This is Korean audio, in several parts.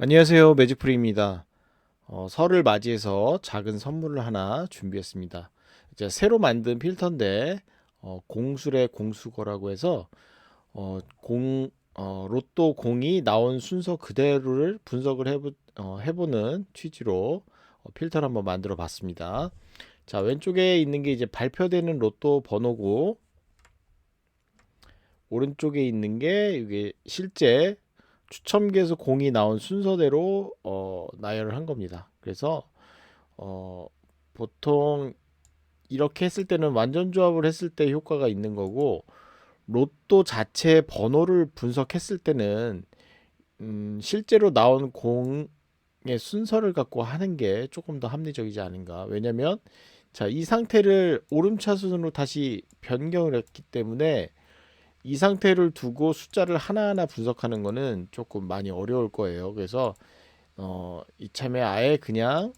안녕하세요. 매직프리입니다. 어, 설을 맞이해서 작은 선물을 하나 준비했습니다. 이제 새로 만든 필터인데 어, 공술의 공수거라고 해서 어, 공 어, 로또 공이 나온 순서 그대로를 분석을 해보, 어, 해보는 취지로 어, 필터를 한번 만들어 봤습니다. 자, 왼쪽에 있는 게 이제 발표되는 로또 번호고 오른쪽에 있는 게 이게 실제 추첨기에서 공이 나온 순서대로 어, 나열을 한 겁니다. 그래서 어, 보통 이렇게 했을 때는 완전 조합을 했을 때 효과가 있는 거고 로또 자체 번호를 분석했을 때는 음, 실제로 나온 공의 순서를 갖고 하는 게 조금 더 합리적이지 않은가. 왜냐면 자, 이 상태를 오름차순으로 다시 변경을 했기 때문에 이 상태를 두고 숫자를 하나하나 분석하는 거는 조금 많이 어려울 거예요. 그래서 어, 이참에 아예 그냥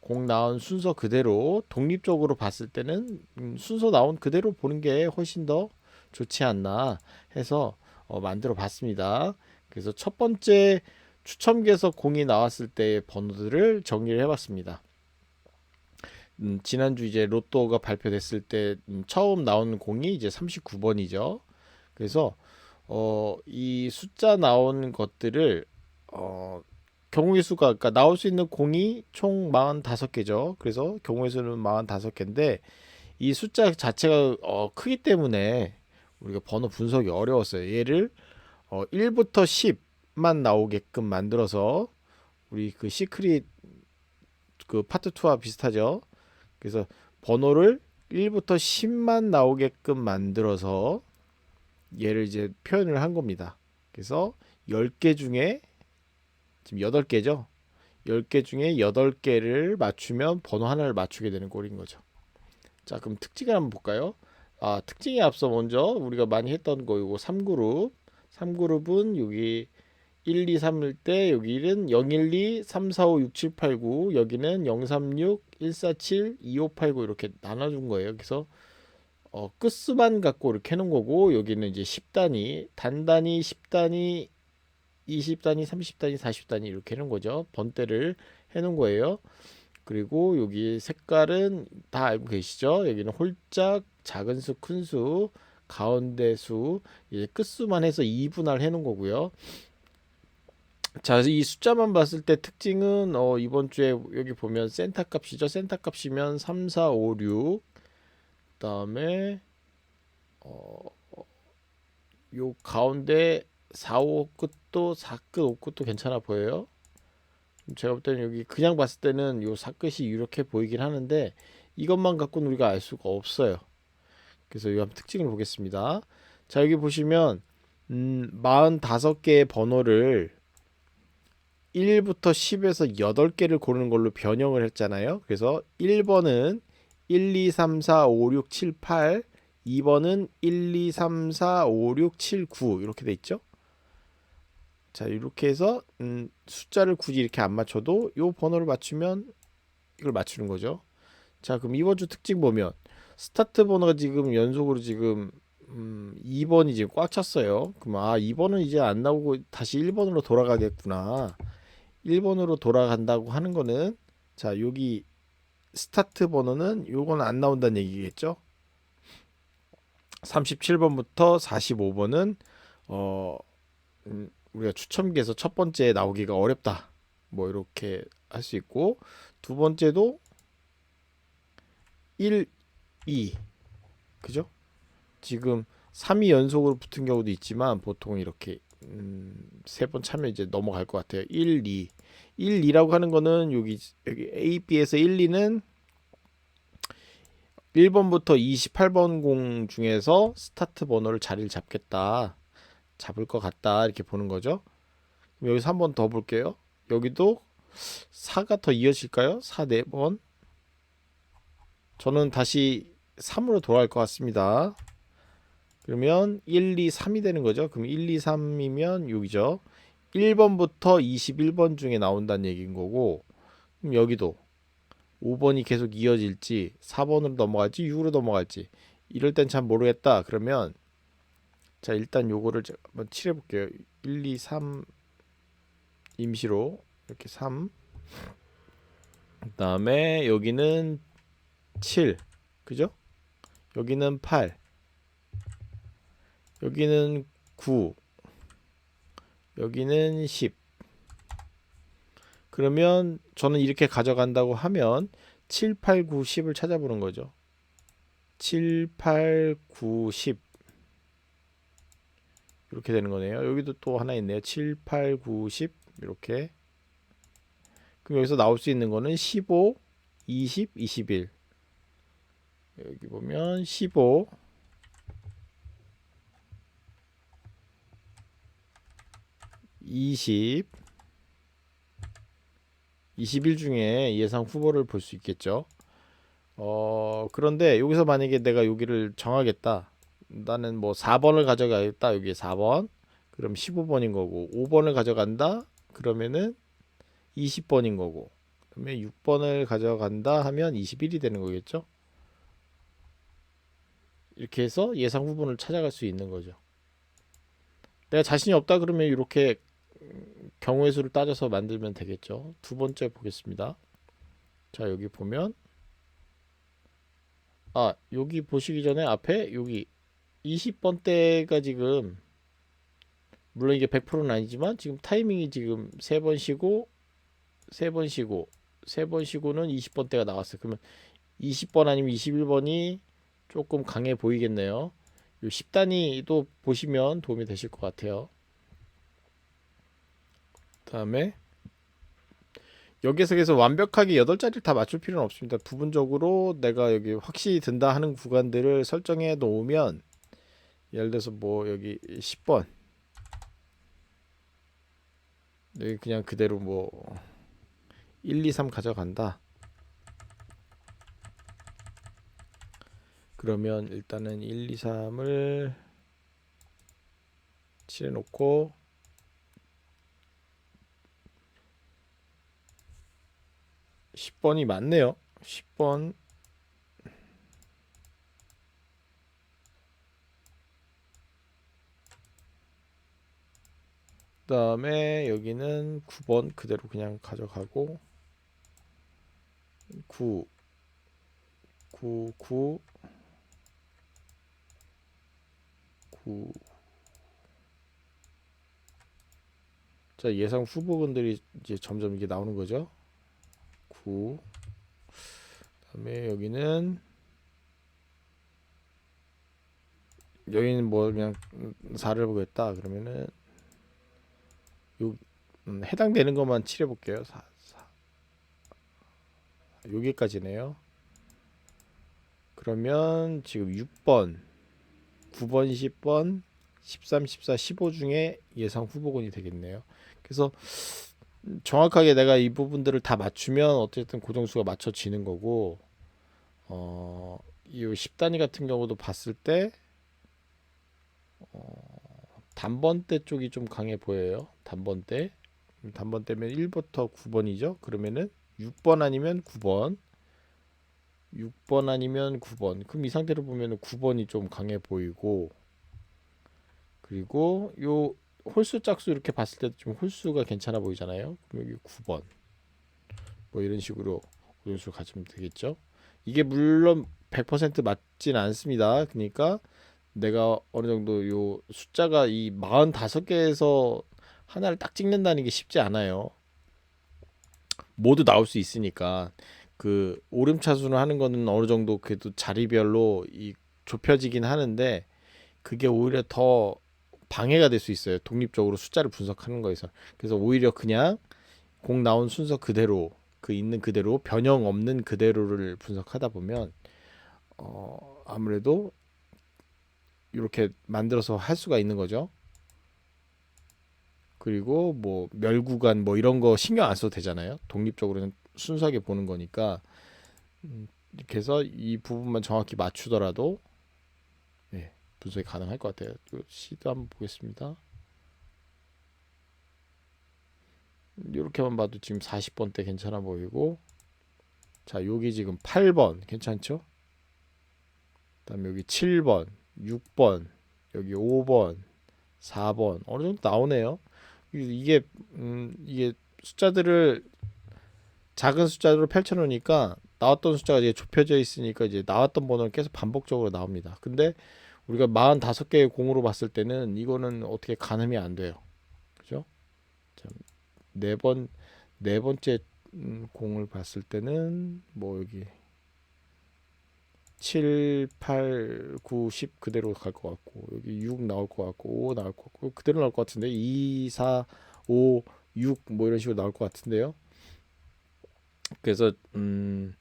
공 나온 순서 그대로 독립적으로 봤을 때는 음, 순서 나온 그대로 보는 게 훨씬 더 좋지 않나 해서 어, 만들어 봤습니다. 그래서 첫 번째 추첨기에서 공이 나왔을 때의 번호들을 정리를 해봤습니다. 음, 지난주 이제 로또가 발표됐을 때 음, 처음 나온 공이 이제 39번이죠. 그래서 어, 이 숫자 나온 것들을 어, 경우의 수가 그러니까 나올 수 있는 공이 총 45개죠. 그래서 경우의 수는 45개인데 이 숫자 자체가 어, 크기 때문에 우리가 번호 분석이 어려웠어요. 얘를 어, 1부터 10만 나오게끔 만들어서 우리 그 시크릿 그 파트 2와 비슷하죠. 그래서 번호를 1부터 10만 나오게끔 만들어서 얘를 이제 표현을 한 겁니다. 그래서 10개 중에 지금 8개죠. 10개 중에 8개를 맞추면 번호 하나를 맞추게 되는 꼴인 거죠. 자, 그럼 특징을 한번 볼까요? 아, 특징에 앞서 먼저 우리가 많이 했던 거 이거 3그룹. 3그룹은 여기 1, 2, 3일 때 여기는 012, 3, 4, 5, 6, 7, 8, 9 여기는 036, 147, 2589 이렇게 나눠준 거예요. 그래서 어, 끝수만 갖고 이렇게 해놓은 거고 여기는 이제 10단위, 단단위, 10단위, 20단위, 30단위, 40단위 이렇게 해놓은 거죠. 번대를 해놓은 거예요. 그리고 여기 색깔은 다 알고 계시죠? 여기는 홀짝, 작은 수, 큰 수, 가운데 수, 이제 끝수만 해서 2분할 해놓은 거고요. 자, 이 숫자만 봤을 때 특징은 어, 이번 주에 여기 보면 센터 값이죠. 센터 값이면 3, 4, 5, 6. 그다음에 어, 요 가운데 4, 5 끝도 4끝, 5 끝도 괜찮아 보여요. 제가 볼 때는 여기 그냥 봤을 때는 요 4끝이 이렇게 보이긴 하는데 이것만 갖고는 우리가 알 수가 없어요. 그래서 이 특징을 보겠습니다. 자, 여기 보시면 음, 45개의 번호를 1부터 10에서 8개를 고르는 걸로 변형을 했잖아요. 그래서 1번은 1, 2, 3, 4, 5, 6, 7, 8 2번은 1, 2, 3, 4, 5, 6, 7, 9 이렇게 돼 있죠. 자 이렇게 해서 음, 숫자를 굳이 이렇게 안 맞춰도 요 번호를 맞추면 이걸 맞추는 거죠. 자 그럼 이번 주 특징 보면 스타트 번호가 지금 연속으로 지금 음, 2번이 지금 꽉 찼어요. 그럼 아 2번은 이제 안 나오고 다시 1번으로 돌아가겠구나. 1번으로 돌아간다고 하는 거는 자 여기 스타트 번호는 요건 안 나온다는 얘기겠죠. 37번부터 45번은 어 음, 우리가 추첨기에서 첫 번째 나오기가 어렵다. 뭐 이렇게 할 수 있고 두 번째도 1, 2 그죠? 지금 3위 연속으로 붙은 경우도 있지만 보통 이렇게 음, 세 번 차면 이제 넘어갈 것 같아요. 1, 2 1, 2라고 하는 거는 여기 여기 A, B에서 1, 2는 1번부터 28번 공 중에서 스타트 번호를 자리를 잡겠다. 잡을 것 같다. 이렇게 보는 거죠. 그럼 여기서 한 번 더 볼게요. 여기도 4가 더 이어질까요? 4 4번. 저는 다시 3으로 돌아갈 것 같습니다. 그러면 1, 2, 3이 되는 거죠. 그럼 1, 2, 3이면 여기죠. 1번부터 21번 중에 나온다는 얘기인 거고 그럼 여기도 5번이 계속 이어질지 4번으로 넘어갈지 6으로 넘어갈지 이럴 땐 참 모르겠다 그러면 자 일단 요거를 제가 한번 칠해 볼게요 1 2 3 임시로 이렇게 3. 그다음에 여기는 7. 그죠? 여기는 8. 여기는 9. 여기는 10. 그러면 저는 이렇게 가져간다고 하면 7, 8, 9, 10을 찾아보는 거죠. 7, 8, 9, 10 이렇게 되는 거네요. 여기도 또 하나 있네요. 7, 8, 9, 10 이렇게 그럼 여기서 나올 수 있는 거는 15, 20, 21 여기 보면 15 20 21 중에 예상 후보를 볼 수 있겠죠. 어, 그런데 여기서 만약에 내가 여기를 정하겠다. 나는 뭐 4번을 가져가겠다. 여기 4번. 그럼 15번인 거고 5번을 가져간다. 그러면은 20번인 거고. 그다음에 6번을 가져간다 하면 21이 되는 거겠죠. 이렇게 해서 예상 후보를 찾아갈 수 있는 거죠. 내가 자신이 없다 그러면 이렇게 경우의 수를 따져서 만들면 되겠죠. 두 번째 보겠습니다. 자, 여기 보면 아, 여기 보시기 전에 앞에 여기 20번대가 지금 물론 이게 100%는 아니지만 지금 타이밍이 지금 세 번 쉬고 세 번 쉬고 세 번 쉬고는 20번대가 나왔어요. 그러면 20번 아니면 21번이 조금 강해 보이겠네요. 요 10단위도 보시면 도움이 되실 것 같아요. 다음에 여기서 계속 완벽하게 8자리를 다 맞출 필요는 없습니다. 부분적으로 내가 여기 확실히 든다 하는 구간들을 설정해 놓으면 예를 들어서 뭐 여기 10번 여기 그냥 그대로 뭐 1, 2, 3 가져간다. 그러면 일단은 1, 2, 3을 칠해 놓고 10번이 맞네요. 10번 그 다음에 여기는 9번 그대로 그냥 가져가고 9 9 9 9 자, 예상 후보군들이 이제 점점 이게 나오는 거죠. 9 그다음에 여기는 여기는 뭐 그냥 4를 보겠다. 그러면은 요 음, 해당되는 것만 칠해 볼게요. 4, 4. 여기까지네요. 그러면 지금 6번 9번 10번 13 14 15 중에 예상 후보군이 되겠네요. 그래서 정확하게 내가 이 부분들을 다 맞추면 어쨌든 고정수가 맞춰지는 거고 어, 이 10단위 같은 경우도 봤을 때 어, 단번대 쪽이 좀 강해 보여요. 단번대. 단번대면 1부터 9번이죠. 그러면은 6번 아니면 9번. 6번 아니면 9번. 그럼 이 상태로 보면은 9번이 좀 강해 보이고 그리고 요 홀수 짝수 이렇게 봤을 때도 좀 홀수가 괜찮아 보이잖아요. 그럼 여기 9번. 뭐 이런 식으로 고정수 가지면 되겠죠. 이게 물론 100% 맞지는 않습니다. 그러니까 내가 어느 정도 요 숫자가 이 45개에서 하나를 딱 찍는다는 게 쉽지 않아요. 모두 나올 수 있으니까 그 오름차순을 하는 거는 어느 정도 그래도 자리별로 이 좁혀지긴 하는데 그게 오히려 더 방해가 될 수 있어요. 독립적으로 숫자를 분석하는 거에서. 그래서 오히려 그냥 공 나온 순서 그대로 그 있는 그대로 변형 없는 그대로를 분석하다 보면 어 아무래도 이렇게 만들어서 할 수가 있는 거죠. 그리고 뭐 멸구간 뭐 이런 거 신경 안 써도 되잖아요. 독립적으로는 순수하게 보는 거니까 음, 이렇게 해서 이 부분만 정확히 맞추더라도 예, 분석이 가능할 것 같아요. 시도 한번 보겠습니다. 이렇게만 봐도 지금 40번대 괜찮아 보이고 자 여기 지금 8번 괜찮죠? 그다음에 여기 7번 6번 여기 5번 4번 어느 정도 나오네요 이게 음 이게 숫자들을 작은 숫자로 펼쳐 놓으니까 나왔던 숫자가 이제 좁혀져 있으니까 이제 나왔던 번호는 계속 반복적으로 나옵니다. 근데 우리가 45개의 공으로 봤을 때는 이거는 어떻게 가늠이 안 돼요. 그죠? 네 번, 네 번째 음, 공을 봤을 때는 뭐 여기 7, 8, 9, 10 그대로 갈 것 같고 여기 6 나올 것 같고 5 나올 것 같고 그대로 나올 것 같은데 2, 4, 5, 6 뭐 이런 식으로 나올 것 같은데요. 그래서 음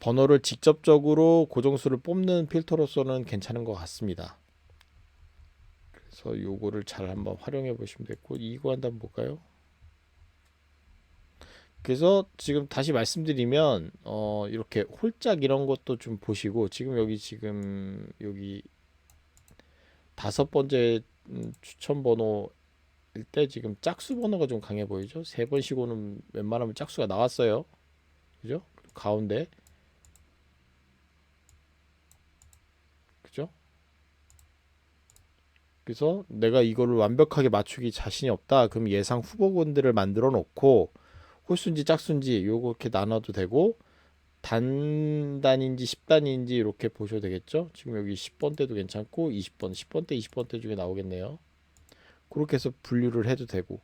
번호를 직접적으로 고정수를 뽑는 필터로서는 괜찮은 것 같습니다. 그래서 요거를 잘 한번 활용해 보시면 되고 이거 한번 볼까요? 그래서 지금 다시 말씀드리면 어 이렇게 홀짝 이런 것도 좀 보시고 지금 여기 지금 여기 다섯 번째 음, 추천 번호일 때 지금 짝수 번호가 좀 강해 보이죠? 세번 쉬고는 웬만하면 짝수가 나왔어요. 그죠? 가운데 그죠? 그래서 내가 이거를 완벽하게 맞추기 자신이 없다. 그럼 예상 후보군들을 만들어 놓고 홀수인지 짝수인지 요거 이렇게 나눠도 되고 단단인지 10단인지 이렇게 보셔도 되겠죠. 지금 여기 10번 때도 괜찮고 20번, 10번 때, 20번 때 중에 나오겠네요. 그렇게 해서 분류를 해도 되고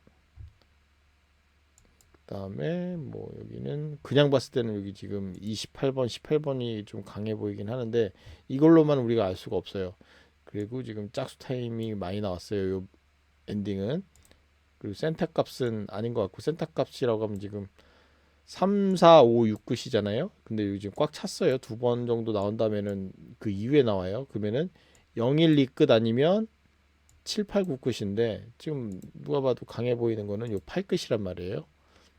그다음에 뭐 여기는 그냥 봤을 때는 여기 지금 28번, 18번이 좀 강해 보이긴 하는데 이걸로만 우리가 알 수가 없어요. 그리고 지금 짝수 타임이 많이 나왔어요. 요 엔딩은 그리고 센터 값은 아닌 것 같고 센터 값이라고 하면 지금 3, 4, 5, 6 끝이잖아요. 근데 지금 꽉 찼어요. 두 번 정도 나온다면은 그 이후에 나와요. 그러면은 0, 1, 2 끝 아니면 7, 8, 9 끝인데 지금 누가 봐도 강해 보이는 거는 요 8 끝이란 말이에요.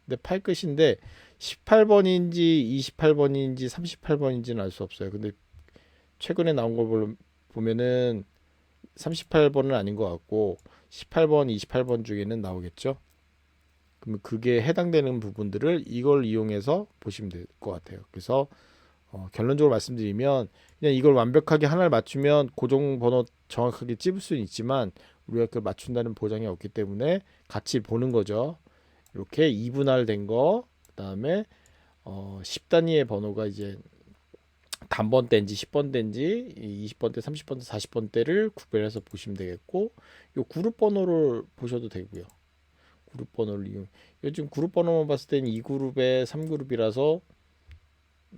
근데 8 끝인데 18번인지 28번인지 38번인지는 알 수 없어요. 근데 최근에 나온 걸 보면은 38번은 아닌 것 같고 18번, 28번 중에는 나오겠죠. 그러면 그게 해당되는 부분들을 이걸 이용해서 보시면 될 것 같아요. 그래서 어, 결론적으로 말씀드리면 그냥 이걸 완벽하게 하나를 맞추면 고정 번호 정확하게 찝을 수는 있지만 우리가 그걸 맞춘다는 보장이 없기 때문에 같이 보는 거죠. 이렇게 2분할된 거, 그 다음에 어, 10단위의 번호가 이제 단번대인지 10번대인지 20번대, 30번대, 40번대를 구별해서 보시면 되겠고 요 그룹 번호를 보셔도 되고요. 그룹 번호를 이용. 요즘 그룹 번호만 봤을 때는 2그룹에 3그룹이라서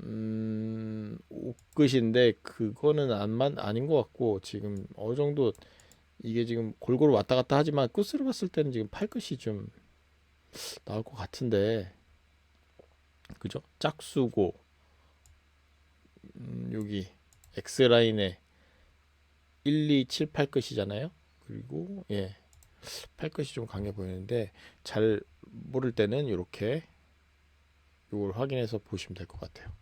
음, 5끝인데 그거는 안만 아닌 것 같고 지금 어느 정도 이게 지금 골고루 왔다 갔다 하지만 끝으로 봤을 때는 지금 8끝이 좀 나올 것 같은데 그죠? 짝수고 음, 여기 X 라인에 1, 2, 7, 8 끝이잖아요. 그리고 예. 8 끝이 좀 강해 보이는데 잘 모를 때는 이렇게 이걸 확인해서 보시면 될 것 같아요.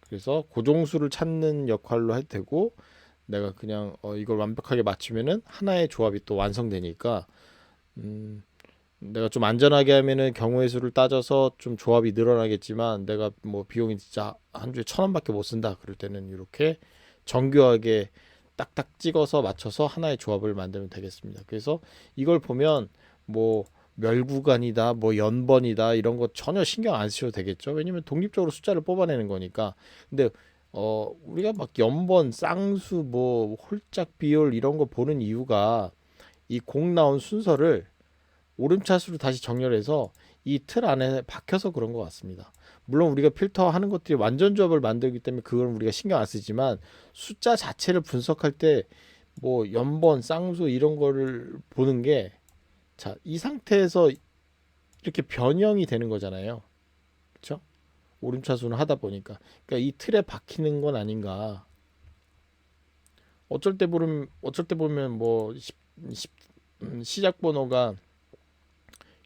그래서 고정수를 찾는 역할로 해도 되고 내가 그냥 어, 이걸 완벽하게 맞추면은 하나의 조합이 또 완성되니까 음, 내가 좀 안전하게 하면은 경우의 수를 따져서 좀 조합이 늘어나겠지만 내가 뭐 비용이 진짜 한 주에 천 원밖에 못 쓴다 그럴 때는 이렇게 정교하게 딱딱 찍어서 맞춰서 하나의 조합을 만들면 되겠습니다. 그래서 이걸 보면 뭐 멸구간이다, 뭐 연번이다 이런 거 전혀 신경 안 쓰셔도 되겠죠. 왜냐면 독립적으로 숫자를 뽑아내는 거니까. 근데 어 우리가 막 연번, 쌍수, 뭐 홀짝 비율 이런 거 보는 이유가 이 공 나온 순서를 오름차수로 다시 정렬해서 이 틀 안에 박혀서 그런 것 같습니다. 물론 우리가 필터 하는 것들이 완전 조합을 만들기 때문에 그걸 우리가 신경 안 쓰지만 숫자 자체를 분석할 때 뭐 연번, 쌍수 이런 거를 보는 게 자, 이 상태에서 이렇게 변형이 되는 거잖아요. 그렇죠? 오름차수는 하다 보니까 그러니까 이 틀에 박히는 건 아닌가. 어쩔 때 보면 어쩔 때 보면 뭐 시, 시, 음, 시작 번호가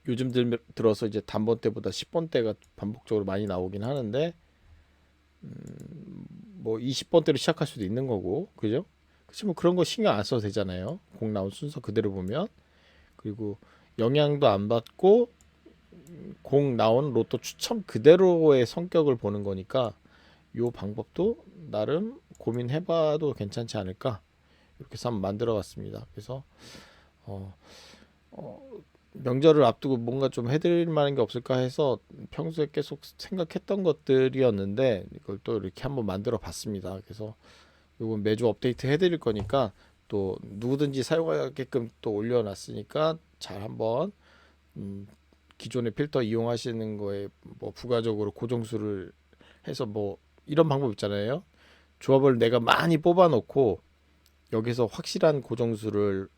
요즘 들, 들어서 이제 단번 때보다 10번 때가 반복적으로 많이 나오긴 하는데 음, 뭐 20번 때로 시작할 수도 있는 거고 그죠? 그렇지만 그런 거 신경 안 써도 되잖아요. 공 나온 순서 그대로 보면 그리고 영향도 안 받고 공 나온 로또 추첨 그대로의 성격을 보는 거니까 요 방법도 나름 고민해봐도 괜찮지 않을까 이렇게 해서 한번 만들어 봤습니다. 그래서 어, 어 명절을 앞두고 뭔가 좀 해드릴 만한 게 없을까 해서 평소에 계속 생각했던 것들이었는데 이걸 또 이렇게 한번 만들어 봤습니다. 그래서 이건 매주 업데이트 해드릴 거니까 또 누구든지 사용하게끔 또 올려놨으니까 잘 한번 음, 기존의 필터 이용하시는 거에 뭐 부가적으로 고정수를 해서 뭐 이런 방법 있잖아요. 조합을 내가 많이 뽑아놓고 여기서 확실한 고정수를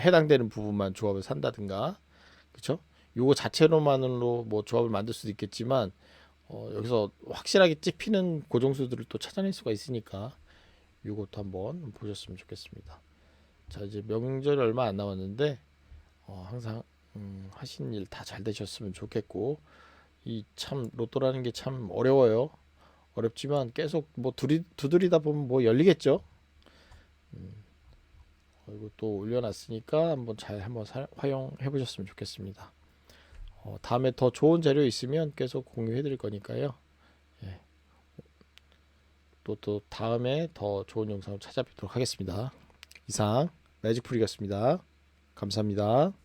해당되는 부분만 조합을 산다든가 그쵸? 요거 자체로만으로 뭐 조합을 만들 수도 있겠지만 어, 여기서 확실하게 찝히는 고정수들을 또 찾아낼 수가 있으니까 요것도 한번 보셨으면 좋겠습니다. 자 이제 명절이 얼마 안 남았는데 어, 항상 음, 하신 일 다 잘 되셨으면 좋겠고 이 참 로또라는 게 참 어려워요. 어렵지만 계속 뭐 두리, 두드리다 보면 뭐 열리겠죠. 어, 이거 또 올려놨으니까 한번 잘 한번 사, 활용해 보셨으면 좋겠습니다. 어, 다음에 더 좋은 재료 있으면 계속 공유해 드릴 거니까요. 예. 또, 또 다음에 더 좋은 영상을 찾아뵙도록 하겠습니다. 이상 매직풀이었습니다. 감사합니다.